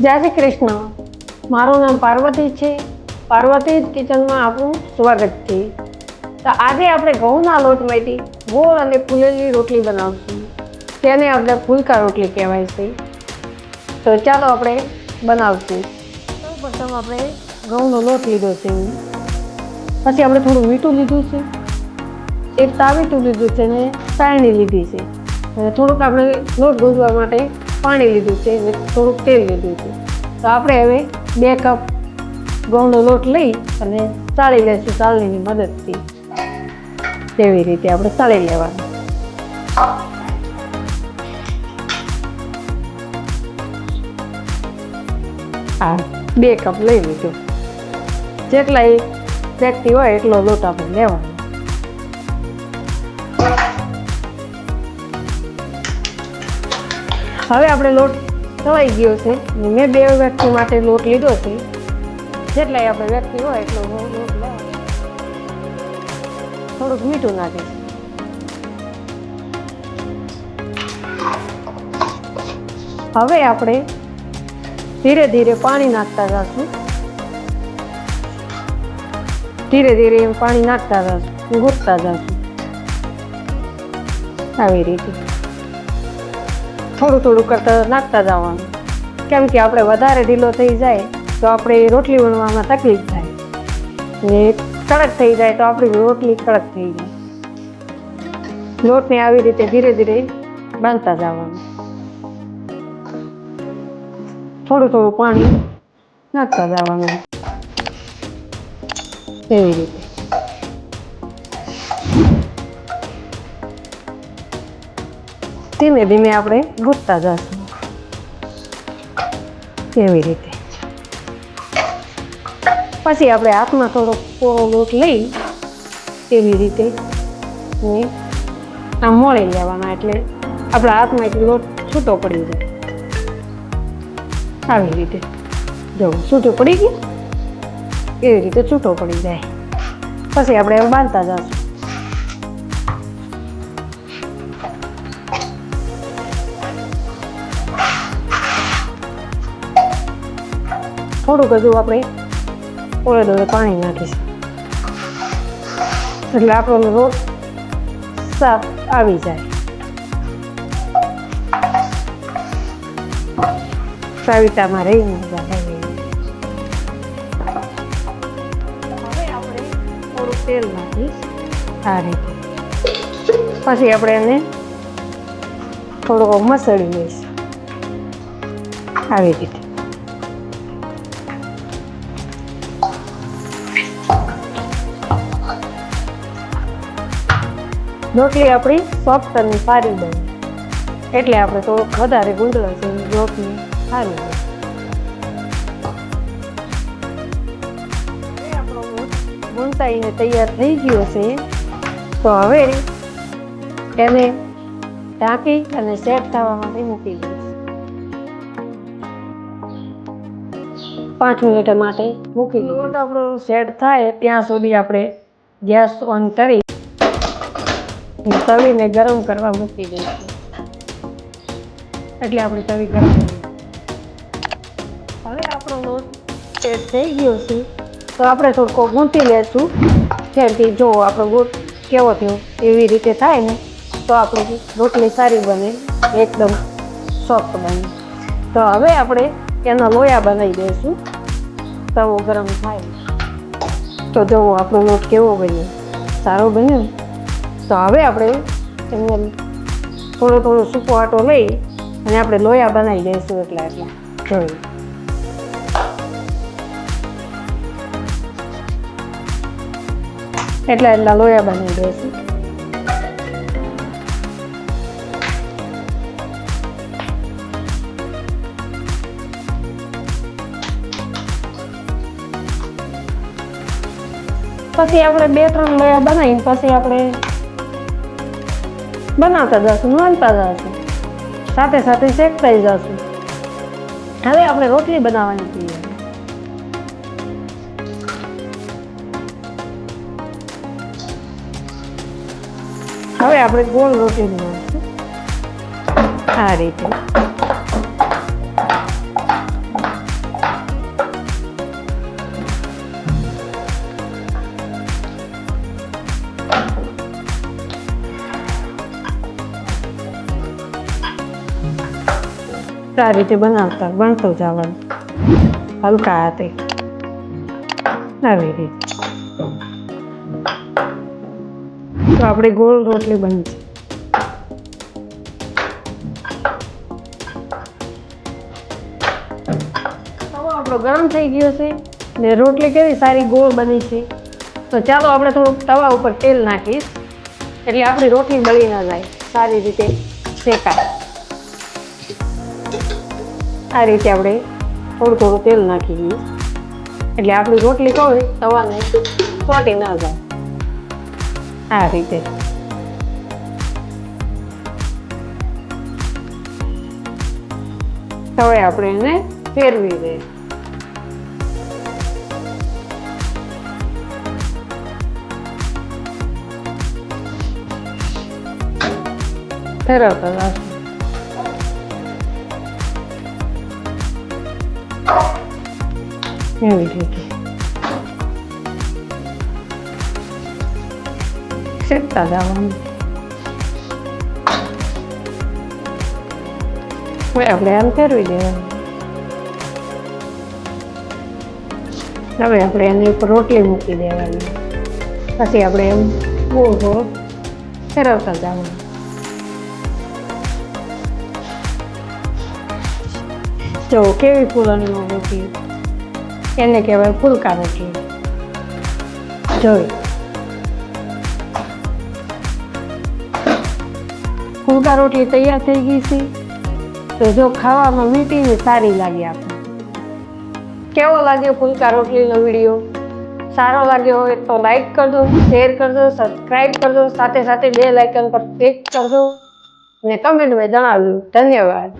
જય શ્રી કૃષ્ણ. મારું નામ પાર્વતી છે. પાર્વતી કિચનમાં આપણું સ્વાગત છે. તો આજે આપણે ઘઉંના લોટમાંથી ગોળ અને ફૂલેલી રોટલી બનાવશું. તેને આપણે ફૂલકા રોટલી કહેવાય છે. તો ચાલો આપણે બનાવશું. સૌપ્રથમ આપણે ઘઉંનો લોટ લીધો છે. પછી આપણે થોડું મીઠું લીધું છે. એક તાવીટું લીધું છે ને સાયણી લીધી છે. થોડુંક આપણે લોટ ગોંધવા માટે પાણી લીધું છે અને થોડુંક તેલ લીધું છે. તો આપણે હવે બે કપ ઘઉંનો લોટ લઈ અને ચાળી લેશું, ચાળણીની મદદથી. તેવી રીતે આપણે ચાળી લેવાનું. હા બે કપ લઈ લીધું. જેટલા વ્યક્તિ હોય એટલો લોટ આપણે લેવાનો. હવે આપણે લોટ તળાઈ ગયો છે મેં બે વ્યક્તિ માટે લોટ લીધો છે. જેટલાય આપણે વ્યક્તિ હોય એટલો હું લોટ લે થોડુંક મીઠું નાખીશું હવે આપણે ધીરે ધીરે પાણી નાખતા જશું. ધીરે ધીરે એમ પાણી નાખતા જશું ગૂંથતા જશું. આવી રીતે. થોડું થોડું કરતા નાખતા જવાનું. કેમ કે આપણે વધારે ઢીલો થઈ જાય તો આપણે રોટલી વણવામાં તકલીફ થાય. ને કડક થઈ જાય તો આપણી રોટલી કડક થઈ જાય. લોટને આવી રીતે ધીરે ધીરે બાંધતા જવાનું. થોડું થોડું પાણી નાખતા જવાનું. એવી રીતે. ધીમે ધીમે આપણે ગૂંથતા જશું. એવી રીતે. પછી આપણે હાથમાં થોડો પોળો લોટ લઈ એવી રીતે આમ મોળી લેવાના એટલે આપણા હાથમાં એક લોટ છૂટો પડી જાય. આવી રીતે. જો છૂટો પડી ગયો, એવી રીતે છૂટો પડી જાય. પછી આપણે બાંધતા જશું. થોડુંક હજુ આપણે ઓળે દોડે પાણી નાખીશું. એટલે આપણો રોટ સાફ આવી જાય. સાવિતામાં રહી ન જાય હવે આપણે થોડુંક તેલ નાખીશ. આ રીતે. પછી આપણે એને થોડુંક મસળી લઈશું. આવી રીતે. રોટલી આપણી સોફ્ટ અને સારી બને. એટલે આપણે તો વધારે ગુંદળાશું રોટલી સારી બને આપણો તૈયાર થઈ ગયો છે. તો હવે એને ઢાંકી અને સેટ થવા માટે મૂકી દઈશ. પાંચ મિનિટ માટે મૂકી લોટ આપણો સેટ થાય ત્યાં સુધી આપણે ગેસ ઓન કરી તવીને ગરમ કરવા મૂકી દઈશું. એટલે આપણી તવી ગરમ હવે આપણો લોટ સેટ થઈ ગયો છે. તો આપણે થોડુંક ગૂંથી લેશું. કે જો આપણો ગોટ કેવો થયો, એવી રીતે થાય ને, તો આપણી રોટલી સારી બને, એકદમ સોફ્ટ બને. તો હવે આપણે એના લોયા બનાવી દઈશું. તવો ગરમ થાય. તો જુઓ આપણો લોટ કેવો બન્યો. સારો બન્યો તો હવે આપણે એમને થોડો થોડો સૂકો આટો લઈ અને આપણે લોયા બનાવી દઈશું એટલા એટલા. જોયું એટલા એટલા લોયા બનાવી દઈશું. પછી આપણે બે ત્રણ લોયા બનાવીને પછી આપણે બનાવતા જશું નોંધતા જશું. સાથે સાથે શેકતા જશું. હવે આપણે રોટલી બનાવવાની છીએ. હવે આપણે ગોળ રોટલી બનાવીશું. આ રીતે. આ રીતે બનાવતા, બનતો જવાનું હલકા હાથે. આવી રીતે. તો આપણે ગોળ રોટલી બનશે. આપણો ગરમ થઈ ગયો છે. ને રોટલી કેવી સારી ગોળ બની છે. તો ચાલો આપણે થોડુંક તવા ઉપર તેલ નાખીશ. એટલે આપણી રોટલી બળી ના જાય. સારી રીતે શેકાય. આ રીતે આપણે થોડું થોડું તેલ નાખી દઈએ એટલે આપણી રોટલી કહું તવાને ચોટી ના જાય. આ રીતે. હવે આપણે એને ફેરવી દઈએ. ફેરવતા એવી રીતે શેકતા હવે આપણે આમ ફેરવી દેવાનું હવે આપણે એની ઉપર રોટલી મૂકી દેવાની પછી આપણે એમ ગોળ ગોળ ફેરવતા જવાનું જો કેવી ફૂલણીમાં રોટલી એને કહેવાય ફૂલકા રોટલી જોઈ ફૂલકા રોટલી તૈયાર થઈ ગઈ છે. તો જો ખાવામાં મીઠી સારી લાગી આપણે કેવો લાગ્યો ફૂલકા રોટલીનો વીડિયો? સારો લાગ્યો હોય તો લાઈક કરજો શેર કરજો સબસ્ક્રાઈબ કરજો, સાથે સાથે બે લાઇકન પર ક્લિક કરજો અને કમેન્ટમાં જણાવ્યું ધન્યવાદ.